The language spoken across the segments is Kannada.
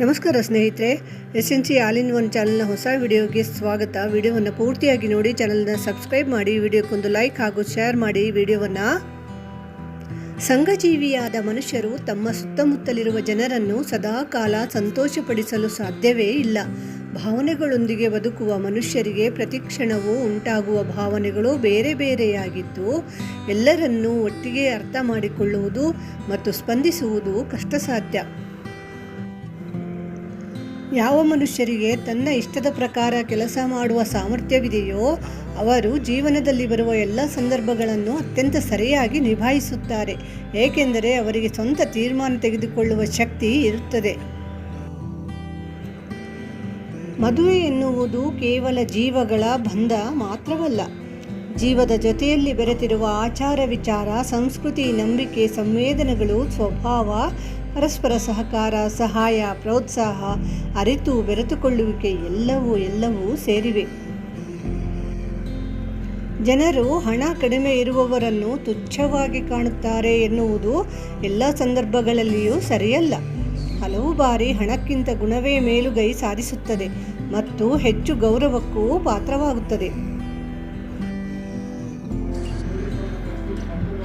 ನಮಸ್ಕಾರ ಸ್ನೇಹಿತರೆ S N C all in one ಚಾನಲ್ನ ಹೊಸ ವಿಡಿಯೋಗೆ ಸ್ವಾಗತ. ವಿಡಿಯೋವನ್ನು ಪೂರ್ತಿಯಾಗಿ ನೋಡಿ ಚಾನಲ್ನ ಸಬ್ಸ್ಕ್ರೈಬ್ ಮಾಡಿ, ವಿಡಿಯೋಕ್ಕೊಂದು ಲೈಕ್ ಹಾಗೂ ಶೇರ್ ಮಾಡಿ ವಿಡಿಯೋವನ್ನು. ಸಂಘಜೀವಿಯಾದ ಮನುಷ್ಯರು ತಮ್ಮ ಸುತ್ತಮುತ್ತಲಿರುವ ಜನರನ್ನು ಸದಾಕಾಲ ಸಂತೋಷಪಡಿಸಲು ಸಾಧ್ಯವೇ ಇಲ್ಲ. ಭಾವನೆಗಳೊಂದಿಗೆ ಬದುಕುವ ಮನುಷ್ಯರಿಗೆ ಪ್ರತಿಕ್ಷಣವೂ ಉಂಟಾಗುವ ಭಾವನೆಗಳು ಬೇರೆ ಬೇರೆಯಾಗಿದ್ದು, ಎಲ್ಲರನ್ನೂ ಒಟ್ಟಿಗೆ ಅರ್ಥ ಮಾಡಿಕೊಳ್ಳುವುದು ಮತ್ತು ಸ್ಪಂದಿಸುವುದು ಕಷ್ಟಸಾಧ್ಯ. ಯಾವ ಮನುಷ್ಯರಿಗೆ ತನ್ನ ಇಷ್ಟದ ಪ್ರಕಾರ ಕೆಲಸ ಮಾಡುವ ಸಾಮರ್ಥ್ಯವಿದೆಯೋ ಅವರು ಜೀವನದಲ್ಲಿ ಬರುವ ಎಲ್ಲ ಸಂದರ್ಭಗಳನ್ನು ಅತ್ಯಂತ ಸರಿಯಾಗಿ ನಿಭಾಯಿಸುತ್ತಾರೆ, ಏಕೆಂದರೆ ಅವರಿಗೆ ಸ್ವಂತ ತೀರ್ಮಾನ ತೆಗೆದುಕೊಳ್ಳುವ ಶಕ್ತಿ ಇರುತ್ತದೆ. ಮದುವೆ ಎನ್ನುವುದು ಕೇವಲ ಜೀವಗಳ ಬಂಧ ಮಾತ್ರವಲ್ಲ ಜೀವದ ಜೊತೆಯಲ್ಲಿ ಬೆರೆತಿರುವ ಆಚಾರ ವಿಚಾರ, ಸಂಸ್ಕೃತಿ, ನಂಬಿಕೆ, ಸಂವೇದನೆಗಳು, ಸ್ವಭಾವ, ಪರಸ್ಪರ ಸಹಕಾರ, ಸಹಾಯ, ಪ್ರೋತ್ಸಾಹ, ಅರಿತು, ಬೆರೆತುಕೊಳ್ಳುವಿಕೆ ಎಲ್ಲವೂ ಎಲ್ಲವೂ ಸೇರಿವೆ. ಜನರು ಹಣ ಕಡಿಮೆ ಇರುವವರನ್ನು ತುಚ್ಛವಾಗಿ ಕಾಣುತ್ತಾರೆ ಎನ್ನುವುದು ಎಲ್ಲ ಸಂದರ್ಭಗಳಲ್ಲಿಯೂ ಸರಿಯಲ್ಲ. ಹಲವು ಬಾರಿ ಹಣಕ್ಕಿಂತ ಗುಣವೇ ಮೇಲುಗೈ ಸಾಧಿಸುತ್ತದೆ ಮತ್ತು ಹೆಚ್ಚು ಗೌರವಕ್ಕೂ ಪಾತ್ರವಾಗುತ್ತದೆ.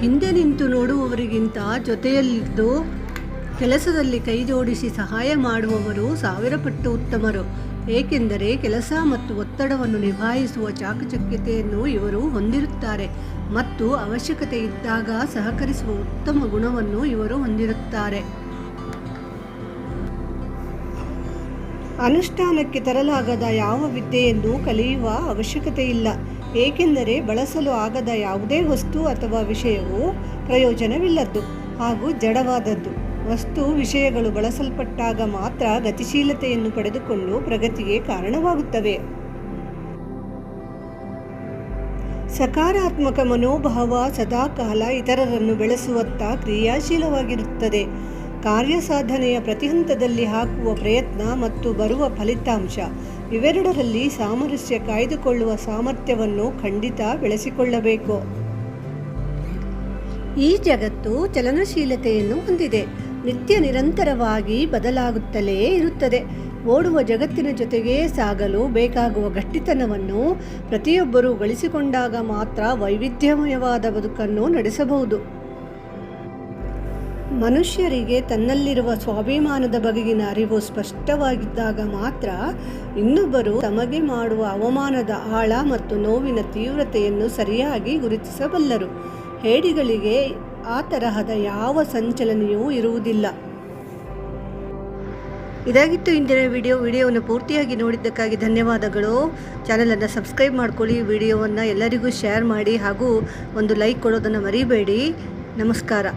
ಹಿಂದೆ ನಿಂತು ನೋಡುವವರಿಗಿಂತ ಜೊತೆಯಲ್ಲಿದ್ದು ಕೆಲಸದಲ್ಲಿ ಕೈ ಜೋಡಿಸಿ ಸಹಾಯ ಮಾಡುವವರು ಸಾವಿರ ಪಟ್ಟು ಉತ್ತಮರು. ಏಕೆಂದರೆ ಕೆಲಸ ಮತ್ತು ಒತ್ತಡವನ್ನು ನಿಭಾಯಿಸುವ ಚಾಕಚಕ್ಯತೆಯನ್ನು ಇವರು ಹೊಂದಿರುತ್ತಾರೆ ಮತ್ತು ಅವಶ್ಯಕತೆ ಇದ್ದಾಗ ಸಹಕರಿಸುವ ಉತ್ತಮ ಗುಣವನ್ನು ಇವರು ಹೊಂದಿರುತ್ತಾರೆ. ಅನುಷ್ಠಾನಕ್ಕೆ ತರಲಾಗದ ಯಾವ ವಿದ್ಯೆಯನ್ನು ಕಲಿಯುವ ಅವಶ್ಯಕತೆ ಇಲ್ಲ ಏಕೆಂದರೆ ಬಳಸಲು ಆಗದ ಯಾವುದೇ ವಸ್ತು ಅಥವಾ ವಿಷಯವು ಪ್ರಯೋಜನವಿಲ್ಲದ್ದು ಹಾಗೂ ಜಡವಾದದ್ದು. ವಸ್ತು ವಿಷಯಗಳು ಬಳಸಲ್ಪಟ್ಟಾಗ ಮಾತ್ರ ಗತಿಶೀಲತೆಯನ್ನು ಪಡೆದುಕೊಂಡು ಪ್ರಗತಿಗೆ ಕಾರಣವಾಗುತ್ತವೆ. ಸಕಾರಾತ್ಮಕ ಮನೋಭಾವ ಸದಾಕಾಲ ಇತರರನ್ನು ಬೆಳೆಸುವತ್ತ ಕ್ರಿಯಾಶೀಲವಾಗಿರುತ್ತದೆ. ಕಾರ್ಯಸಾಧನೆಯ ಪ್ರತಿಹಂತದಲ್ಲಿ ಹಾಕುವ ಪ್ರಯತ್ನ ಮತ್ತು ಬರುವ ಫಲಿತಾಂಶ ಇವೆರಡರಲ್ಲಿ ಸಾಮರಸ್ಯ ಕಾಯ್ದುಕೊಳ್ಳುವ ಸಾಮರ್ಥ್ಯವನ್ನು ಖಂಡಿತ ಬೆಳೆಸಿಕೊಳ್ಳಬೇಕು. ಈ ಜಗತ್ತು ಚಲನಶೀಲತೆಯನ್ನು ಹೊಂದಿದೆ. ನಿತ್ಯ ನಿರಂತರವಾಗಿ ಬದಲಾಗುತ್ತಲೇ ಇರುತ್ತದೆ. ಓಡುವ ಜಗತ್ತಿನ ಜೊತೆಗೆ ಸಾಗಲು ಬೇಕಾಗುವ ಗಟ್ಟಿತನವನ್ನು ಪ್ರತಿಯೊಬ್ಬರೂ ಗಳಿಸಿಕೊಂಡಾಗ ಮಾತ್ರ ವೈವಿಧ್ಯಮಯವಾದ ಬದುಕನ್ನು ನಡೆಸಬಹುದು. ಮನುಷ್ಯರಿಗೆ ತನ್ನಲ್ಲಿರುವ ಸ್ವಾಭಿಮಾನದ ಬಗೆಗಿನ ಅರಿವು ಸ್ಪಷ್ಟವಾಗಿದ್ದಾಗ ಮಾತ್ರ ಇನ್ನೊಬ್ಬರು ತಮಗೆ ಮಾಡುವ ಅವಮಾನದ ಆಳ ಮತ್ತು ನೋವಿನ ತೀವ್ರತೆಯನ್ನು ಸರಿಯಾಗಿ ಗುರುತಿಸಬಲ್ಲರು. ಹೇಡಿಗಳಿಗೆ ಆ ತರಹದ ಯಾವ ಸಂಚಲನೆಯೂ ಇರುವುದಿಲ್ಲ. ಇದಾಗಿತ್ತು ಇಂದಿನ ವಿಡಿಯೋ. ವಿಡಿಯೋವನ್ನು ಪೂರ್ತಿಯಾಗಿ ನೋಡಿದ್ದಕ್ಕಾಗಿ ಧನ್ಯವಾದಗಳು. ಚಾನಲನ್ನು ಸಬ್ಸ್ಕ್ರೈಬ್ ಮಾಡ್ಕೊಳ್ಳಿ. ವಿಡಿಯೋವನ್ನು ಎಲ್ಲರಿಗೂ ಶೇರ್ ಮಾಡಿ ಹಾಗೂ ಒಂದು ಲೈಕ್ ಕೊಡೋದನ್ನು ಮರಿಬೇಡಿ. ನಮಸ್ಕಾರ.